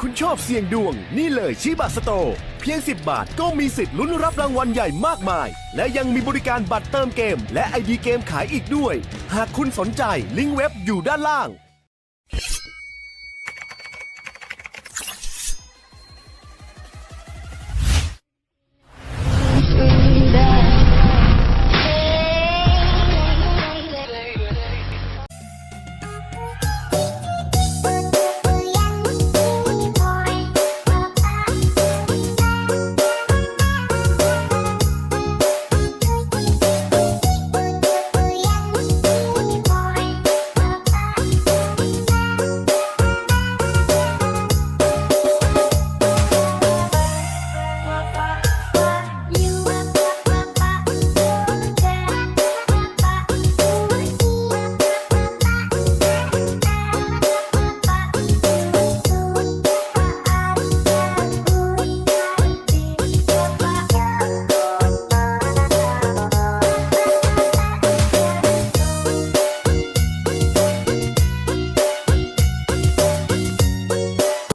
คุณชอบเสี่ยงดวง นี่เลยชิบาสโต เพียง 10 บาทก็มีสิทธิ์ลุ้นรับรางวัลใหญ่มากมาย และยังมีบริการบัตรเติมเกม และไอดีเกมขายอีกด้วย หากคุณสนใจลิงก์เว็บอยู่ด้านล่าง